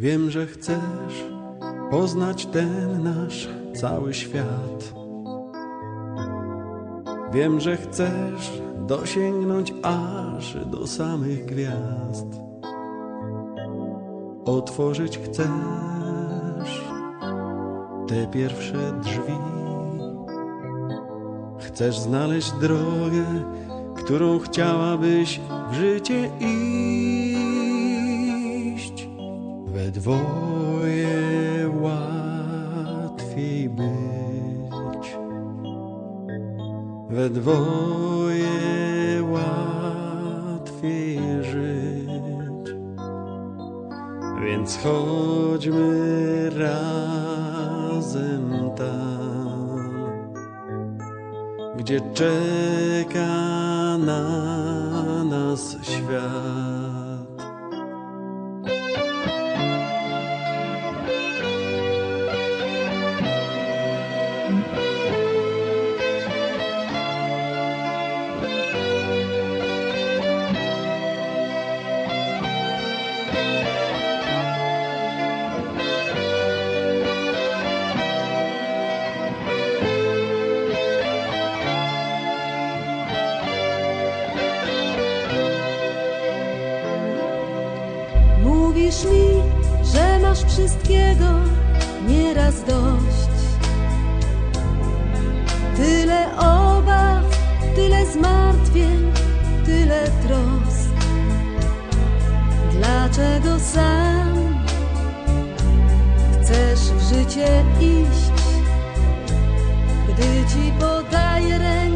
Wiem, że chcesz poznać ten nasz cały świat. Wiem, że chcesz dosięgnąć aż do samych gwiazd. Otworzyć chcesz te pierwsze drzwi. Chcesz znaleźć drogę, którą chciałabyś w życie iść. We dwoje łatwiej być. We dwoje łatwiej żyć. Więc chodźmy razem tam, gdzie czeka na nas świat. Mówisz mi, że masz wszystkiego nieraz dość. Tyle obaw, tyle zmartwień, tyle trosk. Dlaczego sam chcesz w życie iść, gdy ci podaję rękę